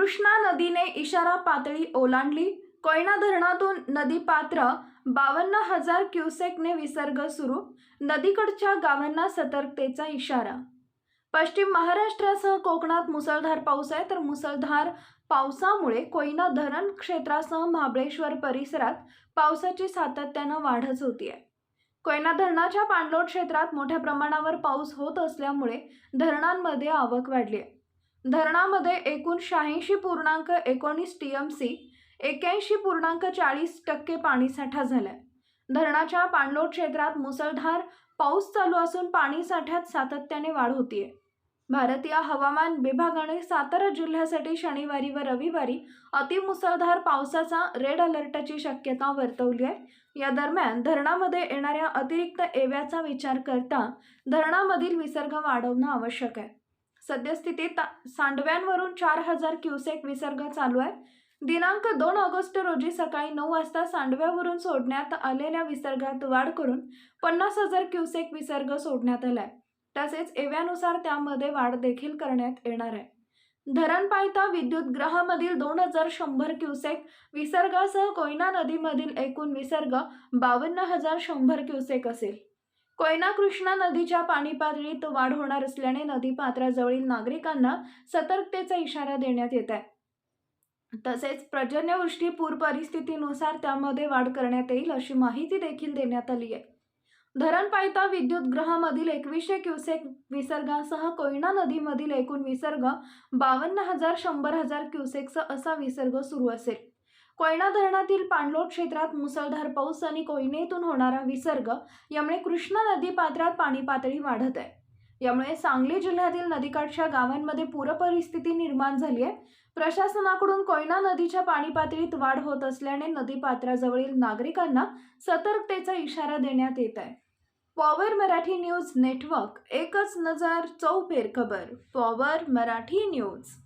कृष्णा नदीने इशारा पातळी ओलांडली. कोयना धरणातून नदी पात्र बावन्न हजार क्युसेकने विसर्ग सुरू. नदीकडच्या गावांना सतर्कतेचा इशारा. पश्चिम महाराष्ट्रासह कोकणात मुसळधार पाऊस आहे तर मुसळधार पावसामुळे कोयना धरण क्षेत्रासह महाबळेश्वर परिसरात पावसाची सातत्यानं वाढच होती आहे कोयना धरणाच्या पाणलोट क्षेत्रात मोठ्या प्रमाणावर पाऊस होत असल्यामुळे धरणांमध्ये आवक वाढली आहे धरणामध्ये एकूण शहाऐंशी पूर्णांक एकोणीस टी एम सी एक्याऐंशी पूर्णांक चाळीस टक्के पाणीसाठा झालाय. धरणाच्या पाणलोट क्षेत्रात मुसळधार पाऊस चालू असून पाणी साठ्यात सातत्याने वाढ होतीये. भारतीय हवामान विभागाने सातारा जिल्ह्यासाठी शनिवारी व रविवारी अतिमुसळधार पावसाचा रेड अलर्टची शक्यता वर्तवली आहे. या दरम्यान धरणामध्ये येणाऱ्या अतिरिक्त एव्याचा विचार करता धरणामधील विसर्ग वाढवणं आवश्यक आहे. सद्यस्थितीत सांडव्यांवरून चार हजार क्युसेक विसर्ग चालू आहे. दिनांक दोन ऑगस्ट रोजी सकाळी नऊ वाजता सांडव्यावरून सोडण्यात आलेल्या विसर्गात वाढ करून पन्नास हजार क्युसेक विसर्ग सोडण्यात आलाय. तसेच एव्यानुसार त्यामध्ये वाढ देखील करण्यात येणार आहे. धरण पायथा विद्युत ग्रहामधील दोन हजार शंभर क्युसेक विसर्गासह कोयना नदीमधील एकूण विसर्ग बावन्न हजार शंभर क्युसेक असेल. कोयना कृष्णा नदीच्या पाणी पातळीत वाढ होणार असल्याने नदी पात्राजवळील नागरिकांना सतर्कतेचा इशारा देण्यात येत आहे. तसेच पर्जन्यवृष्टी पूर परिस्थितीनुसार त्यामध्ये वाढ करण्यात येईल अशी माहिती देखील देण्यात आली आहे. धरण पायता विद्युत ग्रहामधील एकवीसशे क्युसेक विसर्गासह कोयना नदीमधील एकूण विसर्ग बावन्न हजार शंभर हजार क्युसेकचा असा विसर्ग सुरू असेल. कोयना धरणातील पाणलोट क्षेत्रात मुसळधार पाऊस आणि कोयनेतून होणारा विसर्ग यामुळे कृष्णा नदी पात्रात पाणी पातळी वाढत आहे. यामुळे सांगली जिल्ह्यातील नदीकाठच्या गावांमध्ये पूरपरिस्थिती निर्माण झाली आहे. प्रशासनाकडून कोयना नदीच्या पाणी पातळीत वाढ होत असल्याने नदी पात्राजवळील नागरिकांना सतर्कतेचा इशारा देण्यात येत आहे. पॉवर मराठी न्यूज नेटवर्क एकच नजर चौफेर खबर. Power Marathi news.